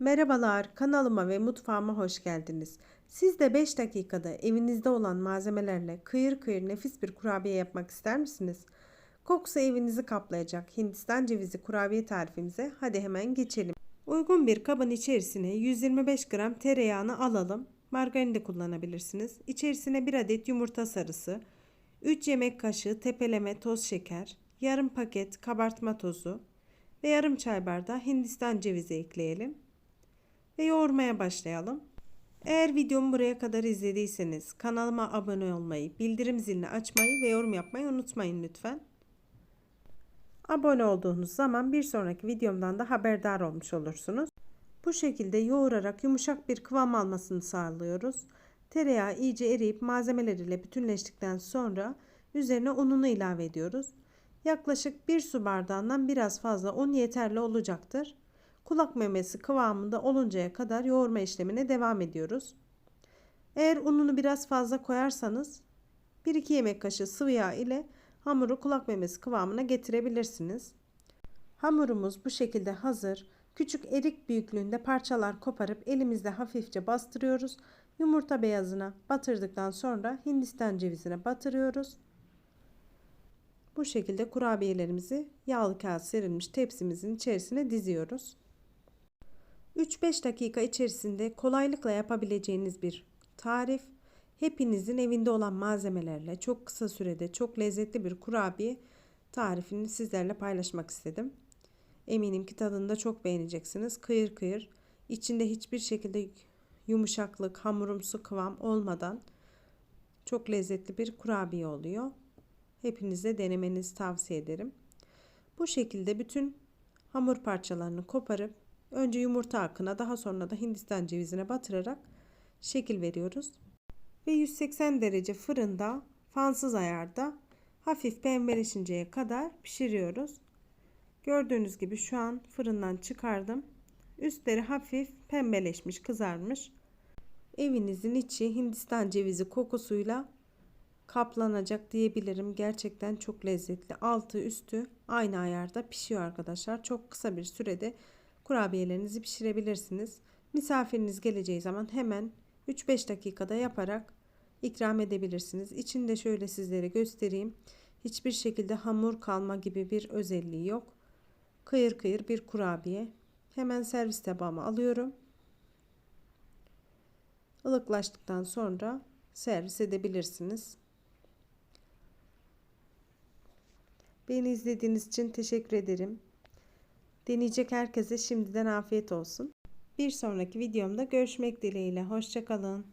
Merhabalar, kanalıma ve mutfağıma hoş geldiniz. Siz de 5 dakikada evinizde olan malzemelerle kıyır kıyır nefis bir kurabiye yapmak ister misiniz? Kokusu evinizi kaplayacak Hindistan cevizi kurabiye tarifimize hadi hemen geçelim. Uygun bir kabın içerisine 125 gram tereyağını alalım. Margarin de kullanabilirsiniz. İçerisine 1 adet yumurta sarısı, 3 yemek kaşığı tepeleme toz şeker, yarım paket kabartma tozu ve yarım çay bardağı Hindistan cevizi ekleyelim ve yoğurmaya başlayalım. Eğer videomu buraya kadar izlediyseniz kanalıma abone olmayı, bildirim zilini açmayı ve yorum yapmayı unutmayın lütfen. Abone olduğunuz zaman bir sonraki videomdan da haberdar olmuş olursunuz. Bu şekilde yoğurarak yumuşak bir kıvam almasını sağlıyoruz. Tereyağı iyice eriyip malzemeler ile bütünleştikten sonra üzerine ununu ilave ediyoruz. Yaklaşık 1 su bardağından biraz fazla un yeterli olacaktır. Kulak memesi kıvamında oluncaya kadar yoğurma işlemine devam ediyoruz. Eğer ununu biraz fazla koyarsanız 1-2 yemek kaşığı sıvı yağ ile hamuru kulak memesi kıvamına getirebilirsiniz. Hamurumuz bu şekilde hazır. Küçük erik büyüklüğünde parçalar koparıp elimizde hafifçe bastırıyoruz. Yumurta beyazına batırdıktan sonra Hindistan cevizine batırıyoruz. Bu şekilde kurabiyelerimizi yağlı kağıt serilmiş tepsimizin içerisine diziyoruz. 3-5 dakika içerisinde kolaylıkla yapabileceğiniz bir tarif. Hepinizin evinde olan malzemelerle çok kısa sürede çok lezzetli bir kurabiye tarifini sizlerle paylaşmak istedim. Eminim ki tadını da çok beğeneceksiniz. Kıyır kıyır, içinde hiçbir şekilde yumuşaklık, hamurumsu kıvam olmadan çok lezzetli bir kurabiye oluyor. Hepinize denemenizi tavsiye ederim. Bu şekilde bütün hamur parçalarını koparıp önce yumurta akına daha sonra da hindistan cevizine batırarak şekil veriyoruz. Ve 180 derece fırında fansız ayarda hafif pembeleşinceye kadar pişiriyoruz. Gördüğünüz gibi şu an fırından çıkardım. Üstleri hafif pembeleşmiş, kızarmış. Evinizin içi Hindistan cevizi kokusuyla kaplanacak diyebilirim. Gerçekten çok lezzetli. Altı üstü aynı ayarda pişiyor arkadaşlar. Çok kısa bir sürede kurabiyelerinizi pişirebilirsiniz. Misafiriniz geleceği zaman hemen 3-5 dakikada yaparak ikram edebilirsiniz. İçinde şöyle sizlere göstereyim. Hiçbir şekilde hamur kalma gibi bir özelliği yok. Kıyır kıyır bir kurabiye. Hemen servis tabağıma alıyorum. Ilıklaştıktan sonra servis edebilirsiniz. Beni izlediğiniz için teşekkür ederim. Deneyecek herkese şimdiden afiyet olsun. Bir sonraki videomda görüşmek dileğiyle. Hoşçakalın.